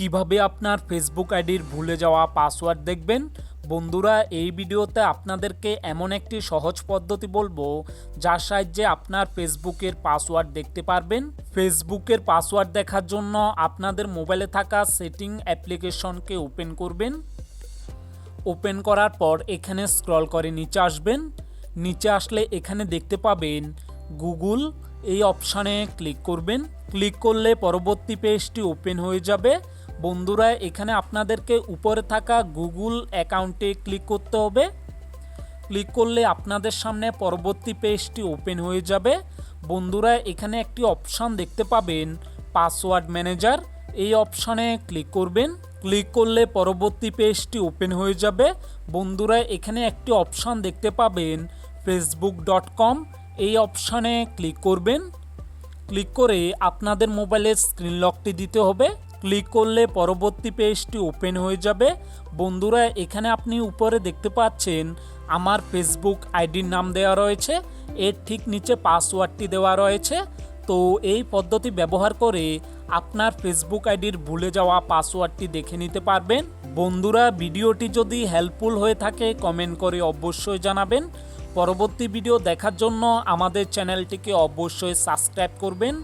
কীভাবে আপনার ফেসবুক আইডির ভুলে যাওয়া পাসওয়ার্ড দেখবেন? বন্ধুরা, এই ভিডিওতে আপনাদেরকে এমন একটি সহজ পদ্ধতি বলব, যার সাহায্যে আপনার ফেসবুকের পাসওয়ার্ড দেখতে পারবেন। ফেসবুকের পাসওয়ার্ড দেখার জন্য আপনাদের মোবাইলে থাকা সেটিং অ্যাপ্লিকেশনকে ওপেন করবেন। ওপেন করার পর এখানে স্ক্রল করে নিচে আসবেন। নিচে আসলে এখানে দেখতে পাবেন গুগল এই অপশানে ক্লিক করবেন। ক্লিক করলে পরবর্তী পেজটি ওপেন হয়ে যাবে। বন্ধুরা, এখানে আপনাদেরকে উপরে থাকা গুগল অ্যাকাউন্টে ক্লিক করতে হবে। ক্লিক করলে আপনাদের সামনে পরবর্তী পেজটি ওপেন হয়ে যাবে। বন্ধুরা, এখানে একটি অপশান দেখতে পাবেন, পাসওয়ার্ড ম্যানেজার। এই অপশানে ক্লিক করবেন। ক্লিক করলে পরবর্তী পেজটি ওপেন হয়ে যাবে। বন্ধুরা, এখানে একটি অপশান দেখতে পাবেন ফেসবুক ডট কম এই অপশানে ক্লিক করবেন। ক্লিক করে আপনাদের মোবাইলের স্ক্রিন লকটি দিতে হবে। ক্লিক করলে পরবর্তী পেজটি ওপেন হয়ে যাবে। বন্ধুরা, এখানে আপনি উপরে দেখতে পাচ্ছেন, আমার ফেসবুক আইডির নাম দেওয়া রয়েছে, এর ঠিক নিচে পাসওয়ার্ডটি দেওয়া রয়েছে। তো এই পদ্ধতি ব্যবহার করে আপনার ফেসবুক আইডির ভুলে যাওয়া পাসওয়ার্ডটি দেখে নিতে পারবেন। বন্ধুরা, ভিডিওটি যদি হেল্পফুল হয়ে থাকে কমেন্ট করে অবশ্যই জানাবেন। পরবর্তী ভিডিও দেখার জন্য আমাদের চ্যানেলটিকে অবশ্যই সাবস্ক্রাইব করবেন।